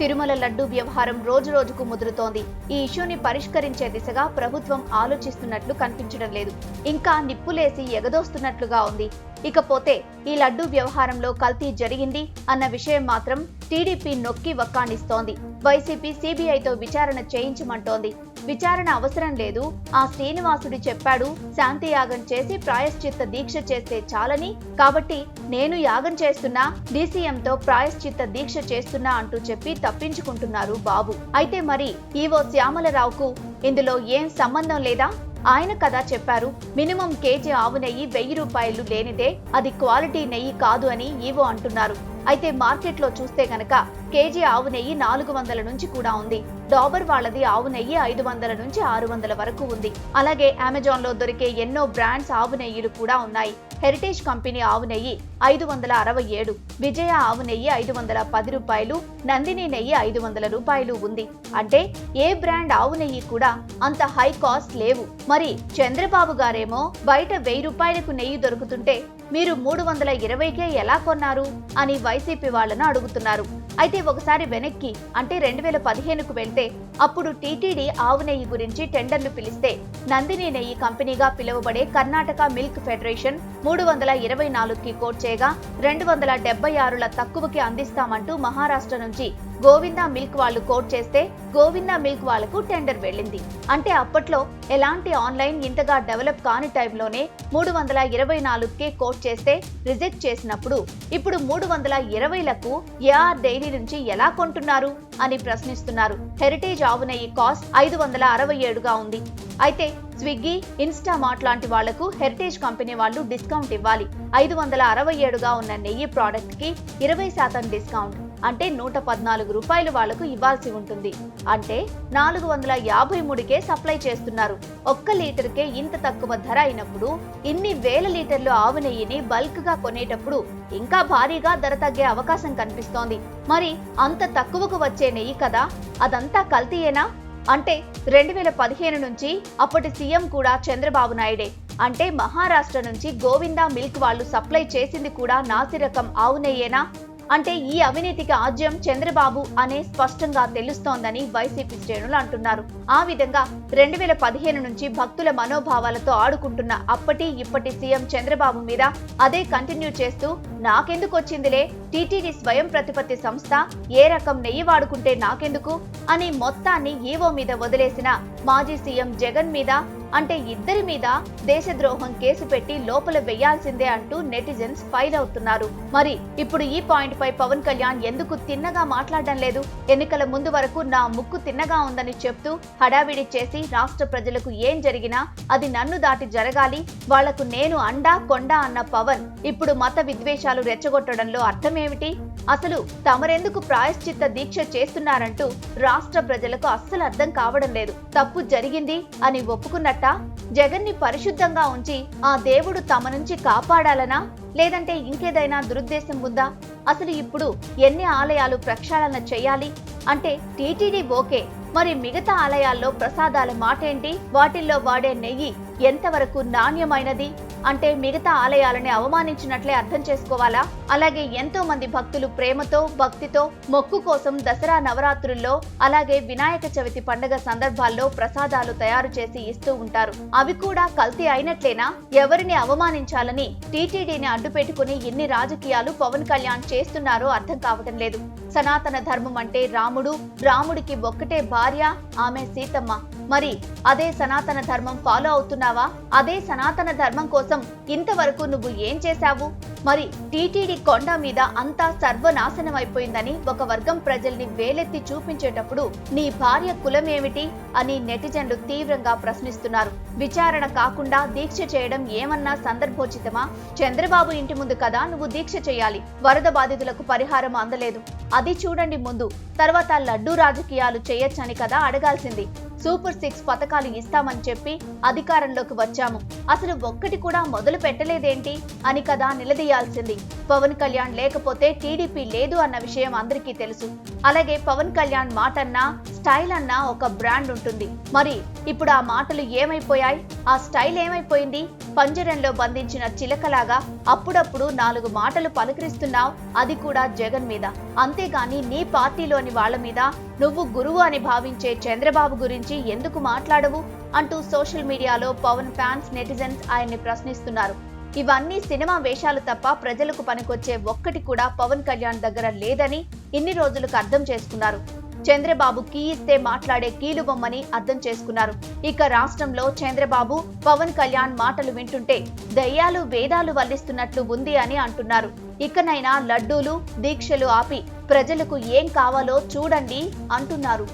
తిరుమల లడ్డు వ్యవహారం రోజు రోజుకు ముదురుతోంది. ఈ ఇష్యూని పరిష్కరించే దిశగా ప్రభుత్వం ఆలోచిస్తున్నట్లు కనిపించడం లేదు. ఇంకా నిప్పులేసి ఎగదోస్తున్నట్లుగా ఉంది. ఇకపోతే ఈ లడ్డు వ్యవహారంలో కల్తీ జరిగింది అన్న విషయం మాత్రం టీడీపీ నొక్కి వక్కాణిస్తోంది వైసీపీ సిబిఐతో విచారణ చేయించమంటోంది. విచారణ అవసరం లేదు. ఆ శ్రీనివాసుడు చెప్పాడు శాంతి యాగం చేసి ప్రాయశ్చిత్త దీక్ష చేస్తే చాలని. కాబట్టి నేను యాగం చేస్తున్నా డీసీఎంతో ప్రాయశ్చిత్త దీక్ష చేస్తున్నా అంటూ చెప్పి తప్పించుకుంటున్నారు బాబు. అయితే మరి ఈవో శ్యామలరావుకు ఇందులో ఏం సంబంధం లేదా? ఆయన కదా చెప్పారు మినిమం కేజీ ఆవు నెయ్యి వెయ్యి రూపాయలు లేనిదే అది క్వాలిటీ నెయ్యి కాదు అని ఈవో అంటున్నారు. అయితే మార్కెట్లో చూస్తే గనక కేజీ ఆవు నెయ్యి నాలుగు వందల నుంచి కూడా ఉంది. డాబర్ వాళ్ళది ఆవు నెయ్యి ఐదు వందల నుంచి ఆరు వందల వరకు ఉంది. అలాగే అమెజాన్లో దొరికే ఎన్నో బ్రాండ్స్ ఆవు నెయ్యిలు కూడా ఉన్నాయి. హెరిటేజ్ కంపెనీ ఆవు నెయ్యి ఐదు వందల అరవై ఏడు విజయ ఆవు నెయ్యి ఐదు వందల పది రూపాయలు నందిని నెయ్యి ఐదు వందల రూపాయలు ఉంది. అంటే ఏ బ్రాండ్ ఆవు నెయ్యి కూడా అంత హై కాస్ట్ లేవు. మరి చంద్రబాబు గారేమో బయట వెయ్యి రూపాయలకు నెయ్యి దొరుకుతుంటే మీరు మూడు వందల ఇరవైకే ఎలా కొన్నారు? అని వైసీపీ వాళ్ళను అడుగుతున్నారు. అయితే ఒకసారి వెనక్కి అంటే రెండు వేల పదిహేనుకు వెళ్తే అప్పుడు టీటీడీ ఆవు నెయ్యి గురించి టెండర్లు పిలిస్తే నందిని నెయ్యి కంపెనీగా పిలువబడే కర్ణాటక మిల్క్ ఫెడరేషన్ మూడు వందల ఇరవై నాలుగుకి కోట్ చేయగా రెండు వందల డెబ్బై ఆరుల తక్కువకి అందిస్తామంటూ మహారాష్ట్ర నుంచి గోవిందా మిల్క్ వాళ్ళు కోట్ చేస్తే గోవిందా మిల్క్ వాళ్ళకు టెండర్ వెళ్ళింది. అంటే అప్పట్లో ఎలాంటి ఆన్లైన్ ఇంతగా డెవలప్ కాని టైంలోనే మూడు వందల ఇరవై నాలుగుకే కోట్ చేస్తే రిజెక్ట్ చేసినప్పుడు ఇప్పుడు మూడు వందల ఇరవైలకు ఏఆర్ డైరీ నుంచి ఎలా కొంటున్నారు అని ప్రశ్నిస్తున్నారు. హెరిటేజ్ ఆవు నెయ్యి కాస్ట్ ఐదు వందల అరవై ఏడుగా ఉంది. అయితే స్విగ్గీ ఇన్స్టామార్ట్ లాంటి వాళ్ళకు హెరిటేజ్ కంపెనీ వాళ్ళు డిస్కౌంట్ ఇవ్వాలి. ఐదు వందల అరవై ఏడుగా ఉన్న నెయ్యి ప్రోడక్ట్కి ఇరవై శాతం డిస్కౌంట్. అంటే నూట పద్నాలుగు రూపాయలు వాళ్ళకు ఇవ్వాల్సి ఉంటుంది. అంటే నాలుగు వందల యాభై మూడుకే సప్లై చేస్తున్నారు. ఒక్క లీటర్కే ఇంత తక్కువ ధర అయినప్పుడు ఇన్ని వేల లీటర్లు ఆవు నెయ్యిని బల్క్గా కొనేటప్పుడు ఇంకా భారీగా ధర తగ్గే అవకాశం కనిపిస్తోంది. మరి అంత తక్కువకు వచ్చే నెయ్యి కదా? అదంతా కల్తీయేనా? అంటే రెండు వేల పదిహేను నుంచి అప్పటి సీఎం కూడా చంద్రబాబు నాయుడే. అంటే మహారాష్ట్ర నుంచి గోవిందా మిల్క్ వాళ్ళు సప్లై చేసింది కూడా నాసిరకం ఆవు నెయ్యేనా? అంటే ఈ అవినీతికి ఆజ్యం చంద్రబాబు అనే స్పష్టంగా తెలుస్తోందని వైసీపీ శ్రేణులు అంటున్నారు. ఆ విధంగా రెండు వేల పదిహేను నుంచి భక్తుల మనోభావాలతో ఆడుకుంటున్న అప్పటి ఇప్పటి సీఎం చంద్రబాబు మీద అదే కంటిన్యూ చేస్తూ నాకెందుకు వచ్చిందిలే? టీటీడీ స్వయం ప్రతిపత్తి సంస్థ ఏ రకం నెయ్యి వాడుకుంటే నాకెందుకు అని మొత్తాన్ని ఈవో మీద వదిలేసిన మాజీ సీఎం జగన్ మీద అంటే ఇద్దరి మీద దేశద్రోహం కేసు పెట్టి లోపల వెయ్యాల్సిందే అంటూ నెటిజన్స్ ఫైల్ అవుతున్నారు. మరి ఇప్పుడు ఈ పాయింట్ పై పవన్ కళ్యాణ్ ఎందుకు తిన్నగా మాట్లాడడం లేదు? ఎన్నికల ముందు వరకు నా ముక్కు తిన్నగా ఉందని చెప్తూ హడావిడి చేసి రాష్ట్ర ప్రజలకు ఏం జరిగినా అది నన్ను దాటి జరగాలి వాళ్ళకు నేను అండా కొండ అన్న పవన్ ఇప్పుడు మత విద్వేషాలు రెచ్చగొట్టడంలో ఏమిటి అసలు తమరెందుకు ప్రాయశ్చిత్త దీక్ష చేస్తున్నారంటూ రాష్ట్ర ప్రజలకు అస్సలు అర్థం కావడం లేదు. తప్పు జరిగింది అని ఒప్పుకున్నట్ట? జగన్ని పరిశుద్ధంగా ఉంచి ఆ దేవుడు తమ నుంచి కాపాడాలనా? లేదంటే ఇంకేదైనా దురుద్దేశం ఉందా? అసలు ఇప్పుడు ఎన్ని ఆలయాలు ప్రక్షాళన చేయాలి? అంటే టీటీడీ ఓకే మరి మిగతా ఆలయాల్లో ప్రసాదాల మాటేంటి? వాటిల్లో వాడే నెయ్యి ఎంతవరకు నాణ్యమైనది? అంటే మిగతా ఆలయాలని అవమానించినట్లే అర్థం చేసుకోవాలా? అలాగే ఎంతో మంది భక్తులు ప్రేమతో భక్తితో మొక్కు కోసం దసరా నవరాత్రుల్లో అలాగే వినాయక చవితి పండుగ సందర్భాల్లో ప్రసాదాలు తయారు చేసి ఇస్తూ ఉంటారు. అవి కూడా కల్తీ అయినట్లేనా? ఎవరిని అవమానించాలని టీటీడీని అడ్డుపెట్టుకుని ఇన్ని రాజకీయాలు పవన్ కళ్యాణ్ చేస్తున్నారో అర్థం కావటం లేదు. సనాతన ధర్మం అంటే రాముడు. రాముడికి ఒక్కటే భార్య ఆమె సీతమ్మ. మరి అదే సనాతన ధర్మం ఫాలో అవుతున్నావా? అదే సనాతన ధర్మం కోసం ఇంతవరకు నువ్వు ఏం చేశావు? మరి టీటీడీ కొండ మీద అంతా సర్వనాశనం అయిపోయిందని ఒక వర్గం ప్రజల్ని వేలెత్తి చూపించేటప్పుడు నీ భార్య కులమేమిటి అని నెటిజన్లు తీవ్రంగా ప్రశ్నిస్తున్నారు. విచారణ కాకుండా దీక్ష చేయడం ఏమన్నా సందర్భోచితమా? చంద్రబాబు ఇంటి ముందు కదా నువ్వు దీక్ష చేయాలి. వరద బాధితులకు పరిహారం అందలేదు. అది చూడండి ముందు. తర్వాత లడ్డూ రాజకీయాలు చేయొచ్చని కదా అడగాల్సింది. సూపర్ సిక్స్ పథకాలు ఇస్తామని చెప్పి అధికారంలోకి వచ్చాము. అసలు ఒక్కటి కూడా మొదలు పెట్టలేదేంటి? అని కదా నిలదీయాల్సింది. పవన్ కళ్యాణ్ లేకపోతే టీడీపీ లేదు అన్న విషయం అందరికీ తెలుసు. అలాగే పవన్ కళ్యాణ్ మాటన్నా స్టైల్ అన్న ఒక బ్రాండ్ ఉంటుంది. మరి ఇప్పుడు ఆ మాటలు ఏమైపోయాయి? ఆ స్టైల్ ఏమైపోయింది? పంజరంలో బంధించిన చిలకలాగా అప్పుడప్పుడు నాలుగు మాటలు పలకరిస్తున్నావు. అది కూడా జగన్ మీద. అంతేగాని నీ పార్టీలోని వాళ్ళ మీద నువ్వు గురువు అని భావించే చంద్రబాబు గురించి ఎందుకు మాట్లాడవు? అంటూ సోషల్ మీడియాలో పవన్ ఫ్యాన్స్ నెటిజన్స్ ఆయన్ని ప్రశ్నిస్తున్నారు. ఇవన్నీ సినిమా వేషాలు తప్ప ప్రజలకు పనికొచ్చే ఒక్కటి కూడా పవన్ కళ్యాణ్ దగ్గర లేదని ఇన్ని రోజులకు అర్థం చేసుకున్నారు. చంద్రబాబు కీ ఇస్తే మాట్లాడే కీలుబొమ్మని అర్థం చేసుకున్నారు. ఇక రాష్ట్రంలో చంద్రబాబు పవన్ కళ్యాణ్ మాటలు వింటుంటే దయ్యాలు వేదాలు వల్లిస్తున్నట్లు ఉంది అని అంటున్నారు. ఇకనైనా లడ్డూలు దీక్షలు ఆపి ప్రజలకు ఏం కావాలో చూడండి అంటున్నారు.